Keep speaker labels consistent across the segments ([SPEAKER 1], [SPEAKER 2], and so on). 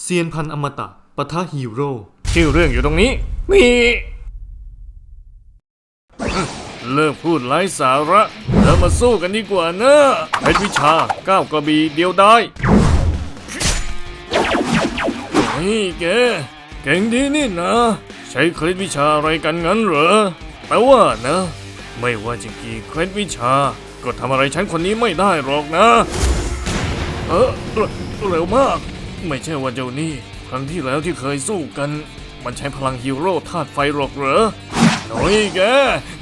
[SPEAKER 1] เซียนพันอมตะปะทะฮีโร่
[SPEAKER 2] ชื่อเรื่องอยู่ตรงนี้นี่เลิกพูดไร้สาระ แล้วมาสู้กันดีกว่านะเพชรวิชาก้าวกระบี่เดียวได้นี่แกเก่งดีนี่นะ ใช้เคล็ดวิชาอะไรกันงั้นเหรอแต่ว่านะ ไม่ว่าจะกี่เคล็ดวิชา ก็ทำอะไรฉันคนนี้ไม่ได้หรอกนะ เออเร็วมาก ไม่ใช่ว่าเจ้านี่ ครั้งที่แล้วที่เคยสู้กัน มันใช้พลังฮีโร่ธาตุไฟหรอกเหรอ น่อยแก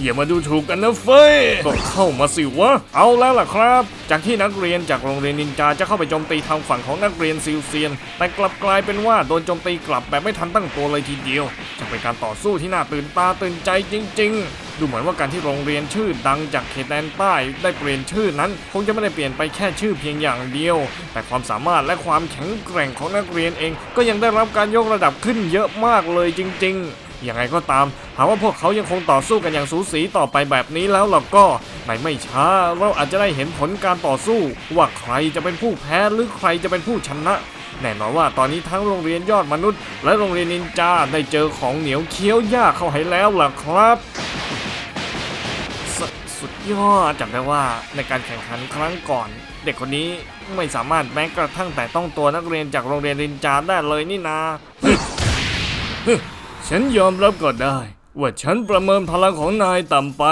[SPEAKER 2] อย่ามาดูถูกกันนะเฟยก็เข้ามาสิวะ เอาแล้วล่ะครับ จากที่นักเรียนจากโรงเรียนนินจาจะเข้าไปโจมตีทางฝั่งของนักเรียนซิลเซียน แต่กลับกลายเป็นว่าโดนโจมตีกลับแบบไม่ทันตั้งตัวเลยทีเดียวจะเป็นการต่อสู้ที่น่าตื่นตาตื่นใจจริง ๆ ดูเหมือนว่าการที่โรงเรียนชื่อดังจากเขตแดนใต้ได้เปลี่ยนชื่อนั้น คงจะไม่ได้เปลี่ยนไปแค่ชื่อเพียงอย่างเดียว แต่ความสามารถและความแข็งแกร่งของนักเรียนเอง ก็ยังได้รับการยกระดับขึ้นเยอะมากเลยจริง ๆ ยังไงก็ตาม หากว่าพวกเขายังคงต่อสู้กันอย่างสูสีต่อไปแบบนี้แล้วเราก็ในไม่ช้า เราอาจจะได้เห็นผลการต่อสู้ ว่าใครจะเป็นผู้แพ้หรือใครจะเป็นผู้ชนะแน่นอนว่าตอนนี้ทั้งโรงเรียนยอดมนุษย์ และโรงเรียนนินจาได้เจอของเหนียวเคี้ยวยากเข้าให้แล้วล่ะครับสสุดยอดจำได้ว่าในการแข่งขันครั้งก่อน เด็กคนนี้ไม่สามารถแม้กระทั่งแต่ต้องตัวนักเรียนจากโรงเรียนรินจาได้เลยนี่นา ฉันยอมรับก็ได้ ว่าฉันประเมินพลังของนายต่ำไป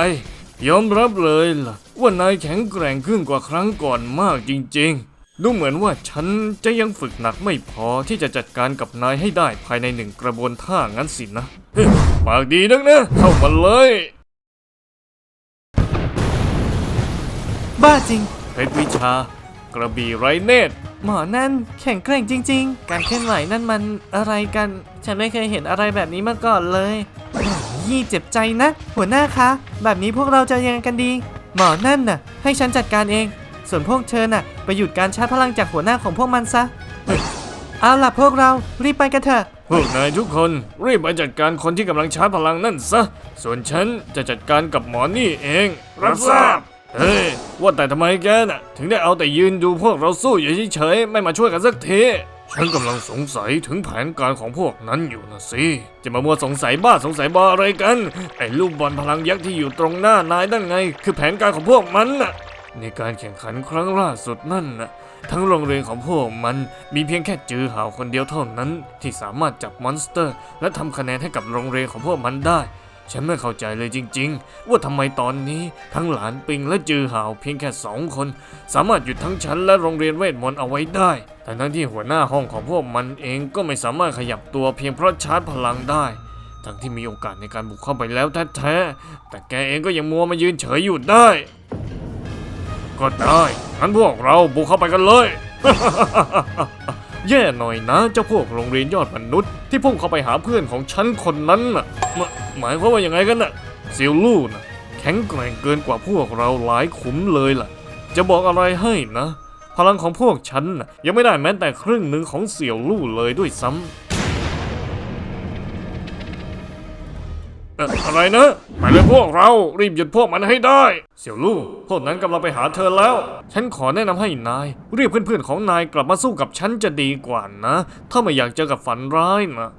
[SPEAKER 2] ยอมรับเลยล่ะ ว่านายแข็งแกร่งขึ้นกว่าครั้งก่อนมากจริง ๆ ดูเหมือนว่าฉันจะยังฝึกหนักไม่พอที่จะจัดการกับนายให้ได้ภายในหนึ่งกระบวนท่างั้นสินะเฮ้ยปากดีนักนะเข้ามาเลย
[SPEAKER 3] บ้าจริง
[SPEAKER 2] เพชรวิชา กระบี่ไรเนตร
[SPEAKER 3] หมอนั่นแข็งแกร่งจริง ๆ การเคลื่อนไหวนั่นมันอะไรกัน ฉันไม่เคยเห็นอะไรแบบนี้มาก่อนเลย ยี่เจ็บใจนะ หัวหน้าคะ แบบนี้พวกเราจะยังไงกันดี หมอนั่นน่ะ ให้ฉันจัดการเอง ส่วนพวกเธอน่ะ ไปหยุดการชาร์จพลังจากหัวหน้าของพวกมันซะ เอาล่ะพวกเรา รีบไปกันเถอะ
[SPEAKER 2] พวกนายทุกคนรีบไปจัดการคนที่กำลังชาร์จพลังนั่นซะ ส่วนฉันจะจัดการกับหมอนี่เอง รับทราบ เฮ้ยว่าแต่ทำไมแกน่ะ ถึงได้เอาแต่ยืนดูพวกเราสู้อยู่เฉยๆไม่มาช่วยกันสักทีฉันกำลังสงสัยถึงแผนการของพวกนั้นอยู่นะสิ จะมามัวสงสัยบ้าสงสัยบออะไรกัน ไอ้ลูกบอลพลังยักษ์ที่อยู่ตรงหน้านายนั่นไง คือแผนการของพวกมันน่ะ ในการแข่งขันครั้งล่าสุดนั่นน่ะ ทั้งโรงเรียนของพวกมันมีเพียงแค่จือหาวคนเดียวเท่านั้น ที่สามารถจับมอนสเตอร์ และทำคะแนนให้กับโรงเรียนของพวกมันได้ ฉันไม่เข้าใจเลยจริง ๆ ว่าทำไมตอนนี้ทั้งหลานปิงและจือหาวเพียงแค่สองคน สามารถหยุดทั้งฉันและโรงเรียนเวทมนต์เอาไว้ได้แต่ทั้งที่หัวหน้าห้องของพวกมันเองก็ไม่สามารถขยับตัวเพียงเพราะชาร์จพลังได้ ทั้งที่มีโอกาสในการบุกเข้าไปแล้วแท้ๆแต่แกเองก็ยังมัวมายืนเฉยอยู่ได้ ก็ได้งั้นพวกเราบุกเข้าไปกันเลย แย่หน่อยนะเจ้าพวกโรงเรียนยอดมนุษย์ ที่พุ่งเข้าไปหาเพื่อนของฉันคนนั้นน่ะหมหมายความว่ายังไงกันน่ะเซียลู่น่ะแข็งแกร่งเกินกว่าพวกเราหลายขุมเลยล่ะ จะบอกอะไรให้นะ พลังของพวกฉันน่ะยังไม่ได้แม้แต่ครึ่งหนึ่งของเสี่ยวลู่เลยด้วยซ้ำ อะไรนะไปเลยพวกเรารีบหยุดพวกมันให้ได้ เสี่ยวลู่พวกนั้นกำลังไปหาเธอแล้ว ฉันขอแนะนำให้นายเรียกเพื่อนๆของนายกลับมาสู้กับฉันจะดีกว่านะ ถ้าไม่อยากเจอกับฝันร้ายนะ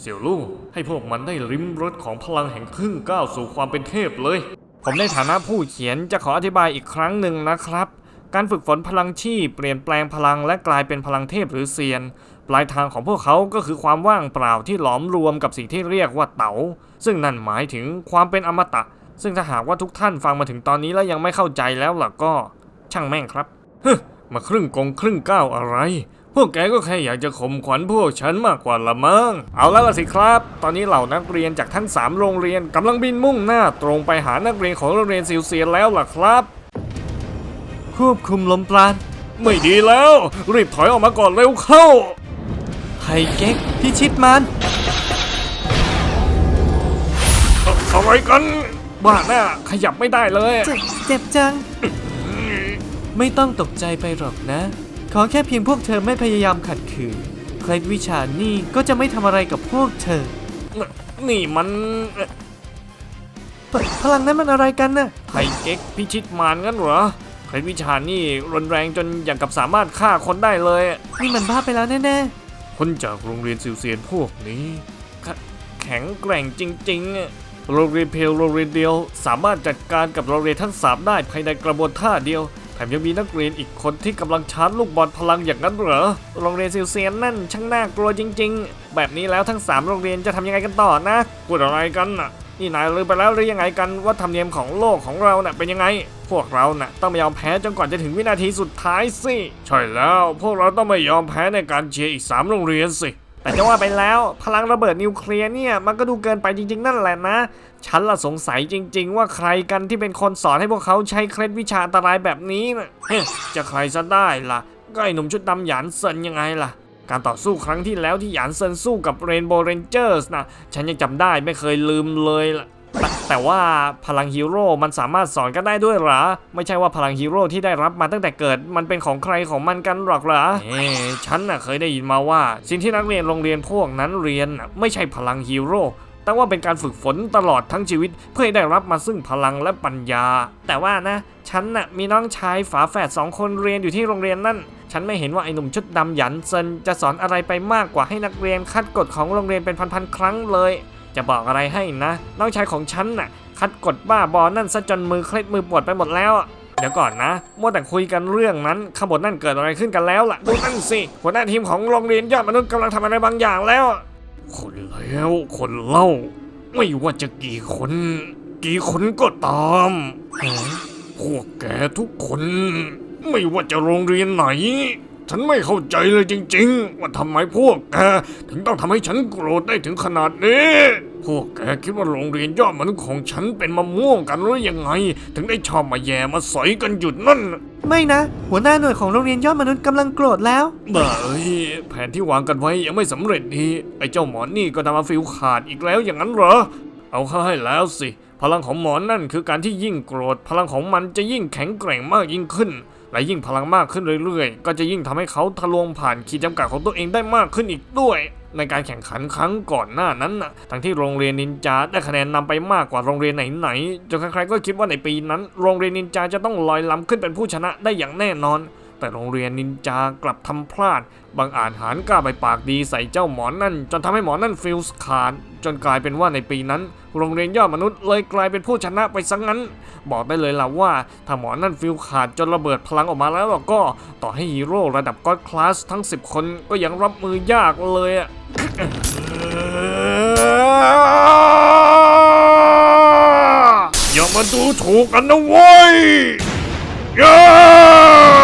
[SPEAKER 2] เสี่ยวลู่ให้พวกมันได้ริมรสของพลังแห่งครึ่งก้าวสู่ความเป็นเทพเลย ผมในฐานะผู้เขียนจะขออธิบายอีกครั้งหนึ่งนะครับ การฝึกฝนพลังชีพเปลี่ยนแปลงพลังและกลายเป็นพลังเทพหรือเซียน ปลายทางของพวกเขาก็คือความว่างเปล่าที่หลอมรวมกับสิ่งที่เรียกว่าเต๋า ซึ่งนั่นหมายถึงความเป็นอมตะ ซึ่งถ้าหากว่าทุกท่านฟังมาถึงตอนนี้แล้วยังไม่เข้าใจแล้วล่ะก็ช่างแม่งครับฮึมาครึ่งกงครึ่งก้าวอะไร พวกแกก็แค่อยากจะข่มขวัญพวกฉันมากกว่าละมั้ง เอาแล้วล่ะสิครับ ตอนนี้เหล่านักเรียนจากทั้ง 3 โรงเรียนกำลังบินมุ่งหน้าตรงไปหานักเรียนของโรงเรียนซิลเซียนแล้วล่ะครับ
[SPEAKER 3] ควบคุมลมปราณ
[SPEAKER 2] ไม่ดีแล้ว รีบถอยออกมาก่อนเร็วเข้า
[SPEAKER 3] ไฮเก๊กพิชิตมัน
[SPEAKER 2] อะอะไรกันบ้าหน้าขยับไม่ได้เลย
[SPEAKER 3] เจ็บเจ็บจัง ไม่ต้องตกใจไปหรอกนะ ขอแค่เพียงพวกเธอไม่พยายามขัดขืนเคล็ดวิชานี่ก็จะไม่ทำอะไรกับพวกเธอ
[SPEAKER 2] นี่มัน
[SPEAKER 3] พพลังนั้นมันอะไรกันน่ะ
[SPEAKER 2] ไทเก๊กพิชิตมารงั้นเหรอเคล็ดวิชานี่รุนแรงจนอย่างกับสามารถฆ่าคนได้เลย
[SPEAKER 3] นี่มันบ้าไปแล้วแน่
[SPEAKER 2] คนจากโรงเรียนซิวเซียนพวกนี้ แข็งแกร่งจริงๆอะโรงเรียนเพลโรงเรียนเดียว สามารถจัดการกับโรงเรียนทั้งสามได้ภายในกระบวนท่าเดียว แถมยังมีนักเรียนอีกคนที่กำลังชาร์จลูกบอลพลังอย่างนั้นเหรอ โรงเรียนซิวเซียนนั่นช่างน่ากลัวจริง ๆ แบบนี้แล้วทั้งสามโรงเรียนจะทำยังไงกันต่อนะพูดอะไรกันน่ะ นี่นายลืมไปแล้วหรือยังไงกันว่าธรรมเนียมของโลกของเราเน่ะเป็นยังไง พวกเราน่ะต้องไม่ยอมแพ้จนกว่าจะถึงวินาทีสุดท้ายสิใช่แล้วพวกเราต้องไม่ยอมแพ้ในการเชียร์อีก 3 โรงเรียนสิ แต่จะว่าไปแล้วพลังระเบิดนิวเคลียร์เนี่ยมันก็ดูเกินไปจริง ๆ นั่นแหละนะ ฉันละสงสัยจริง ๆ ว่าใครกันที่เป็นคนสอนให้พวกเขาใช้เคล็ดวิชาอันตรายแบบนี้นะเฮ้จะใครซะได้ล่ะก็ไอ้หนุ่มชุดดำหยานเซินยังไงล่ะ การต่อสู้ครั้งที่แล้วที่หยานเซินสู้กับเรนโบว์เรนเจอร์สนะฉันยังจำได้ไม่เคยลืมเลยล่ะแต่แต่ว่าพลังฮีโร่มันสามารถสอนกันได้ด้วยหรอ ไม่ใช่ว่าพลังฮีโร่ที่ได้รับมาตั้งแต่เกิด มันเป็นของใครของมันกันหรอกเหรอเอ๊ฉันน่ะเคยได้ยินมาว่า สิ่งที่นักเรียนโรงเรียนพวกนั้นเรียนไม่ใช่พลังฮีโร่แต่ว่าเป็นการฝึกฝนตลอดทั้งชีวิต เพื่อได้รับมาซึ่งพลังและปัญญา แต่ว่านะ ฉันน่ะมีน้องชายฝาแฝดสองคนเรียนอยู่ที่โรงเรียนนั่น ฉันไม่เห็นว่าไอ้หนุ่มชุดดำหยันเซินจะสอนอะไรไปมากกว่าให้นักเรียนคัดกฎของโรงเรียนเป็นพันๆครั้งเลย จะบอกอะไรให้นะ น้องชายของฉันน่ะ คัดกฎบ้าบอนั่นซะจนมือเคล็ดมือปวดไปหมดแล้วเดี๋ยวก่อนนะมัวแต่คุยกันเรื่องนั้นขบวนนั่นเกิดอะไรขึ้นกันแล้วล่ะดูนั่นสิหัวหน้าทีมของโรงเรียนยอดมนุษย์กำลังทำอะไรบางอย่างแล้ว คนแล้วคนเล่า ไม่ว่าจะกี่คน กี่คนก็ตามพวกแกทุกคน ไม่ว่าจะโรงเรียนไหน ฉันไม่เข้าใจเลยจริง ๆ ว่าทำไมพวกแกถึงต้องทำให้ฉันโกรธได้ถึงขนาดนี้ พวกแกคิดว่าโรงเรียนยอดมนุษย์ของฉันเป็นมะม่วงกันหรือยังไง ถึงได้ชอบมาแย่มาสอยกันหยุดนั่น
[SPEAKER 3] ไม่นะ หัวหน้าหน่วยของโรงเรียนยอดมนุษย์กำลังโกรธแล้ว
[SPEAKER 2] บ้าเอ้ยแผนที่วางกันไว้ยังไม่สำเร็จดีไอ้เจ้าหมอนี่ก็ทำมาฟิลขาดอีกแล้วอย่างนั้นเหรอ เอาเข้าให้แล้วสิ พลังของหมอนั่นคือการที่ยิ่งโกรธ พลังของมันจะยิ่งแข็งแกร่งมากยิ่งขึ้น และยิ่งพลังมากขึ้นเรื่อยๆ ก็จะยิ่งทำให้เขาทะลวงผ่านขีดจำกัดของตัวเองได้มากขึ้นอีกด้วย ในการแข่งขันครั้งก่อนหน้านั้นนะทั้งที่โรงเรียนนินจาได้คะแนนนำไปมากกว่าโรงเรียนไหนๆจนใครๆก็คิดว่าในปีนั้น โรงเรียนนินจาจะต้องลอยล้ำขึ้นเป็นผู้ชนะได้อย่างแน่นอน แต่โรงเรียนนินจากลับทำพลาด บางอ่าจหารกล้าไปปากดีใส่เจ้าหมอนนั่น จนทำให้หมอนั่นฟิลส์ขาดจนกลายเป็นว่าในปีนั้น โรงเรียนยอดมนุษย์เลยกลายเป็นผู้ชนะไปซะงงั้น บอกได้เลยล่ะว่า ถ้าหมอนั่นฟิลขาดจนระเบิดพลังออกมาแล้วก็ต่อให้ฮีโร่ระดับก็อดคลาสทั้ง 10 คนก็ยังรับมือยากเลยอะอย่ามาดูถูกกันนะเว้ยอย่า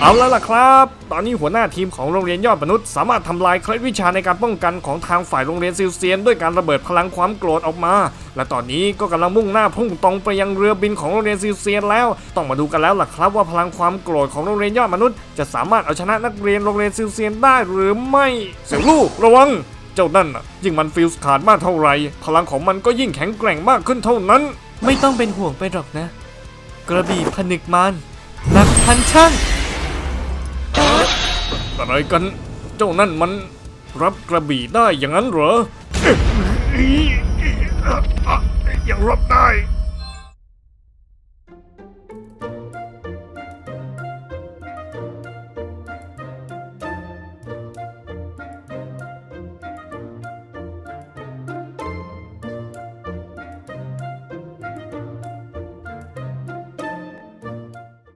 [SPEAKER 2] เอาแล้วล่ะครับ ตอนนี้หัวหน้าทีมของโรงเรียนยอดมนุษย์สามารถทำลายเคล็ดวิชาในการป้องกันของทางฝ่ายโรงเรียนซิลเซียน ด้วยการระเบิดพลังความโกรธออกมา และตอนนี้ก็กำลังมุ่งหน้าพุ่งตรงไปยังเรือบินของโรงเรียนซิลเซียนแล้ว ต้องมาดูกันแล้วล่ะครับว่าพลังความโกรธของโรงเรียนยอดมนุษย์ จะสามารถเอาชนะนักเรียนโรงเรียนซิลเซียนได้หรือไม่เสี่ยวลู่ระวังเจ้านั่นน่ะยิ่งมันฟิลส์ขาดมากเท่าไหร่พลังของมันก็ยิ่งแข็งแกร่งมากขึ้นเท่านั้น
[SPEAKER 3] ไม่ต้องเป็นห่วงไปหรอกนะ กระบี่ผนึกมารนักพันช่าง
[SPEAKER 2] อะไรกัน เจ้านั่นมันรับกระบี่ได้อย่างนั้นเหรออ๊ะยังรับได้